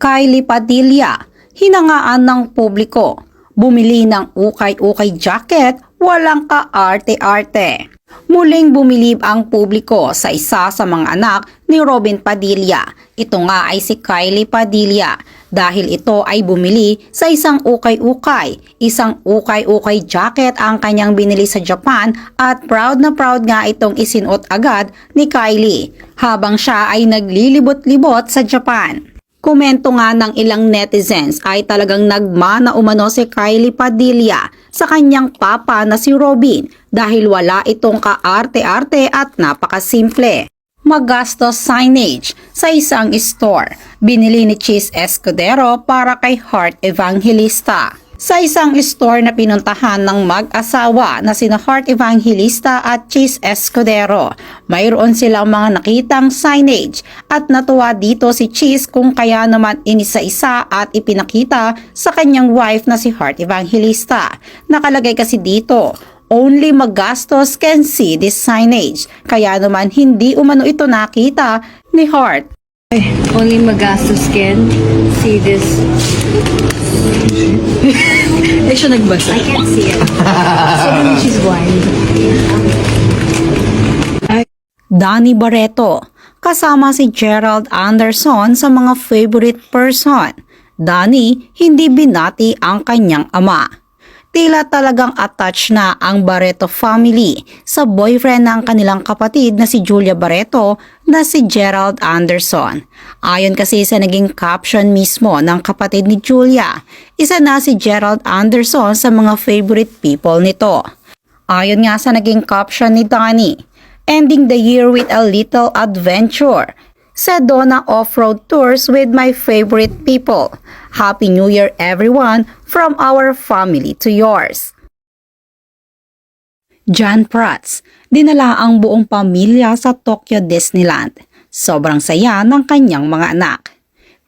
Kylie Padilla, hinangaan ng publiko. Bumili ng ukay-ukay jacket, walang kaarte-arte. Muling bumilib ang publiko sa isa sa mga anak ni Robin Padilla. Ito nga ay si Kylie Padilla dahil ito ay bumili sa isang ukay-ukay. Isang ukay-ukay jacket ang kanyang binili sa Japan at proud na proud nga itong isinuot agad ni Kylie habang siya ay naglilibot-libot sa Japan. Komento nga ng ilang netizens ay talagang nagmana umano si Kylie Padilla sa kanyang papa na si Robin dahil wala itong kaarte-arte at napakasimple. Magastos signage sa isang store. Binili ni Cheese Escudero para kay Heart Evangelista. Sa isang store na pinuntahan ng mag-asawa na sina Heart Evangelista at Cheese Escudero, mayroon silang mga nakitang signage at natuwa dito si Cheese kung kaya naman inisa-isa at ipinakita sa kanyang wife na si Heart Evangelista. Nakalagay kasi dito, only magastos can see this signage. Kaya naman hindi umano ito nakita ni Heart. Only Magastos can see this. Siya nagbasa. I can't see it. so she's blind. Danny Barreto, kasama si Gerald Anderson sa mga favorite person. Danny, hindi binati ang kanyang ama. Tila talagang attached na ang Barreto family sa boyfriend ng kanilang kapatid na si Julia Barreto na si Gerald Anderson. Ayon kasi sa naging caption mismo ng kapatid ni Julia, isa na si Gerald Anderson sa mga favorite people nito. Ayon nga sa naging caption ni Donnie, ending the year with a little adventure. Sedona Off-Road Tours with my favorite people. Happy New Year everyone from our family to yours. John Prats, dinala ang buong pamilya sa Tokyo Disneyland. Sobrang saya ng kanyang mga anak.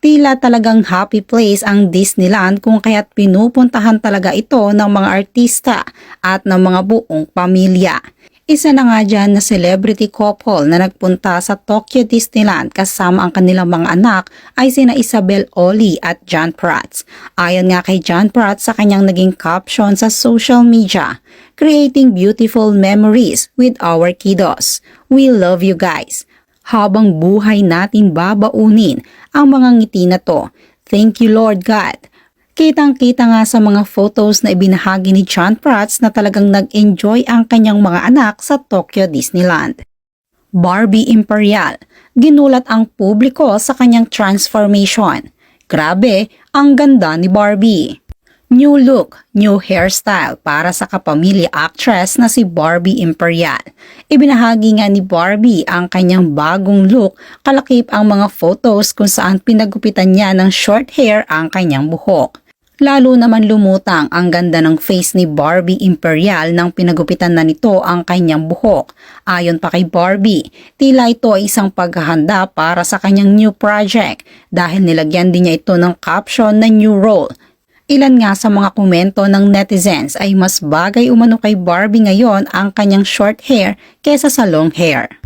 Tila talagang happy place ang Disneyland kung kaya't pinupuntahan talaga ito ng mga artista at ng mga buong pamilya. Isa na nga dyan na celebrity couple na nagpunta sa Tokyo Disneyland kasama ang kanilang mga anak ay sina Isabel Oli at John Prats. Ayon nga kay John Prats sa kanyang naging caption sa social media, Creating beautiful memories with our kiddos. We love you guys. Habang buhay natin babaunin ang mga ngiti na to. Thank you Lord God. Kitang-kita nga sa mga photos na ibinahagi ni John Prats na talagang nag-enjoy ang kanyang mga anak sa Tokyo Disneyland. Barbie Imperial, ginulat ang publiko sa kanyang transformation. Grabe, ang ganda ni Barbie. New look, new hairstyle para sa kapamilya actress na si Barbie Imperial. Ibinahagi nga ni Barbie ang kanyang bagong look kalakip ang mga photos kung saan pinagupitan niya ng short hair ang kanyang buhok. Lalo naman lumutang ang ganda ng face ni Barbie Imperial nang pinagupitan na nito ang kanyang buhok. Ayon pa kay Barbie, tila ito ay isang paghahanda para sa kanyang new project dahil nilagyan din niya ito ng caption na new role. Ilan nga sa mga komento ng netizens ay mas bagay umano kay Barbie ngayon ang kanyang short hair kesa sa long hair.